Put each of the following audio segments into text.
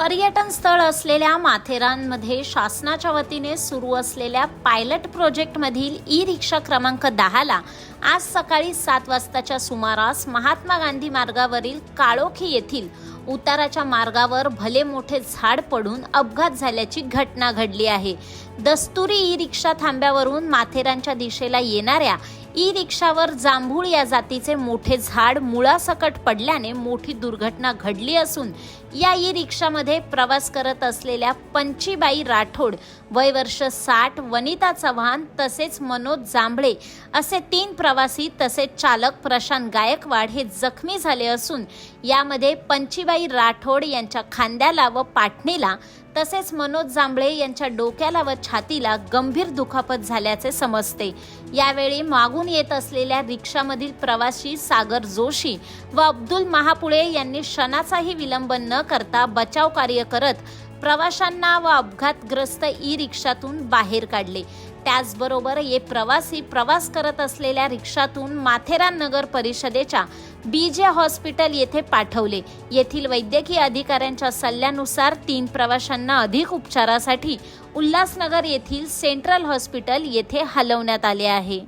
पर्यटन स्थळ असलेल्या माथेरानमध्ये शासनाच्या वतीने सुरू असलेल्या पायलट प्रोजेक्टमधील ई रिक्षा क्रमांक दहाला आज सकाळी सात वाजताच्या सुमारास महात्मा गांधी मार्गावरील काळोखी येथील उताराच्या मार्गावर भले मोठे झाड पडून अपघात झाल्याची घटना घडली आहे. दस्तुरी ई रिक्षा थांब्यावरून माथेरानच्या दिशेला येणाऱ्या ई रिक्षावर जांभूळ या जातीचे मोठे झाड मुळासकट पडल्याने मोठी दुर्घटना घडली असून या ई रिक्षामध्ये प्रवास करत असलेल्या पंचीबाई राठोड वय वर्ष साठ वनिता चव्हाण तसेच मनोज जांभळे असे तीन प्रवासी तसेच चालक प्रशांत गायकवाड हे जखमी झाले असून यामध्ये पंचीबाई राठोड यांच्या खांद्याला व पाटणीला तसेच मनोज जांभळे यांच्या डोक्याला व छातीला गंभीर दुखापत झाल्याचे समजते. यावेळी मागून येत असलेल्या रिक्षामधील प्रवासी सागर जोशी व अब्दुल महापुळे यांनी क्षणाचाही विलंब न करता बचाव कार्य करत प्रवाशांना व अपघातग्रस्त ई रिक्षातून बाहेर काढले. त्याचबरोबर हे प्रवासी प्रवास करत असलेल्या रिक्षातून माथेरान नगर परिषदेच्या बी जे हॉस्पिटल येथे पाठवले. येथील वैद्यकीय अधिकाऱ्यांच्या सल्ल्यानुसार तीन प्रवाशांना अधिक उपचारासाठी उल्हासनगर येथील सेंट्रल हॉस्पिटल येथे हलवण्यात आले आहे.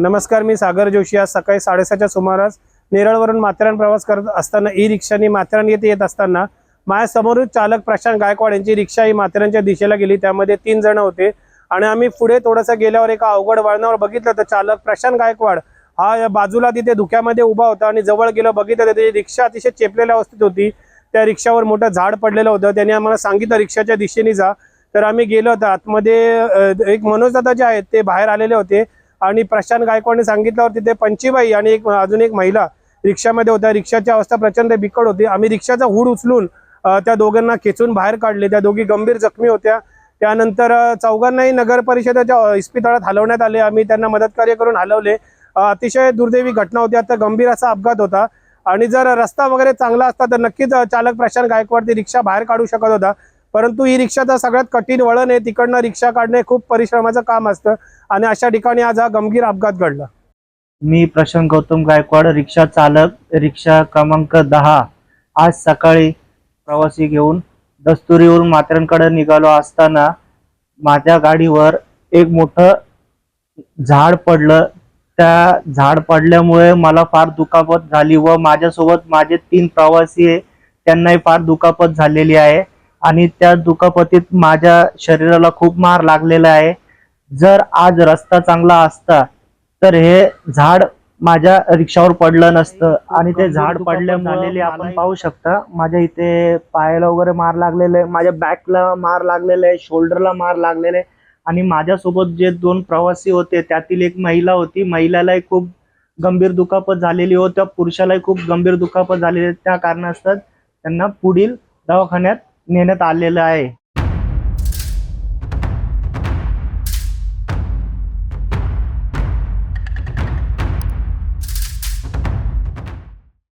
नमस्कार मी सागर जोशी. आज सकाळी साडेसहाच्या सुमारास नेरळवरून माथेरान प्रवास करत असताना ई रिक्षाने माथेरान येथे येत असताना माझ्यासमोरच चालक प्रशांत गायकवाड यांची रिक्षा ही माथेरानच्या दिशेला गेली. त्यामध्ये तीन जण होते आणि आम्ही पुढे थोडंसं गेल्यावर एका अवघड वळणावर बघितलं तर चालक प्रशांत गायकवाड हा या बाजूला तिथे धुक्यामध्ये उभा होता आणि जवळ गेलं बघितलं तर त्याची रिक्षा अतिशय चेपलेल्या अवस्थेत होती. त्या रिक्षावर मोठं झाड पडलेलं होतं. त्याने आम्हाला सांगितलं रिक्षाच्या दिशेने जा. तर आम्ही गेलो होतो. आतमध्ये एक मनोजदादा जे आहेत ते बाहेर आलेले होते. आणि प्रशांत गायकवाडने सांगितल्यावर तिथे पंचीबाई आणि एक अजून एक महिला रिक्षामध्ये होत्या. रिक्षाची अवस्था प्रचंड बिकट होती. आम्ही रिक्षाचा हुड उचलून त्या दोघांना खेचून बाहेर काढले. त्या दोघी गंभीर जखमी होत्या. त्यानंतर चौघांनाही नगर परिषदेच्या इस्पितळात हलवण्यात आले. आम्ही त्यांना मदत कार्य करून हलवले. अतिशय दुर्दैवी घटना होती. आता गंभीर असा अपघात होता. आणि जर रस्ता वगैरे चांगला असता तर नक्कीच चालक प्रशांत गायकवाड ती रिक्षा बाहेर काढू शकत होता. परंतु ही तर सगळ्यात कठीण वळण आहे. तिकडनं रिक्षा काढणे खूप परिश्रमाचं काम असतं. आणि अशा ठिकाणी आज हा गंभीर अपघात घडला. मी प्रशांत गौतम गायकवाड रिक्षा चालक रिक्षा क्रमांक दहा. आज सकाळी प्रवासी घेऊन दस्तुरीवरून मात्र्यांकडे निघालो असताना माझ्या गाडीवर एक मोठं झाड पडलं. त्या झाड पडल्यामुळे मला फार दुखापत झाली व माझ्यासोबत माझे तीन प्रवासी आहे त्यांनाही फार दुखापत झालेली आहे. आणि त्या दुखापतीत माझ्या शरीराला खूप मार लागलेला आहे. जर आज रस्ता चांगला असता तर हे झाड माझ्या रिक्षावर पडलं नसतं. आणि ते झाड पडल्यामुळे आपण पाहू शकता माझ्या इथे पायाला वगैरे मार लागलेले आहे माझ्या बॅकला मार लागलेला आहे शोल्डरला मार लागलेले आहे. आणि माझ्यासोबत जे दोन प्रवासी होते त्यातील एक महिला होती. महिलालाही खूप गंभीर दुखापत झालेली हो त्या पुरुषालाही खूप गंभीर दुखापत झालेली त्या कारणास्तव त्यांना पुढील दवाखान्यात नेण्यात आलेलं आहे.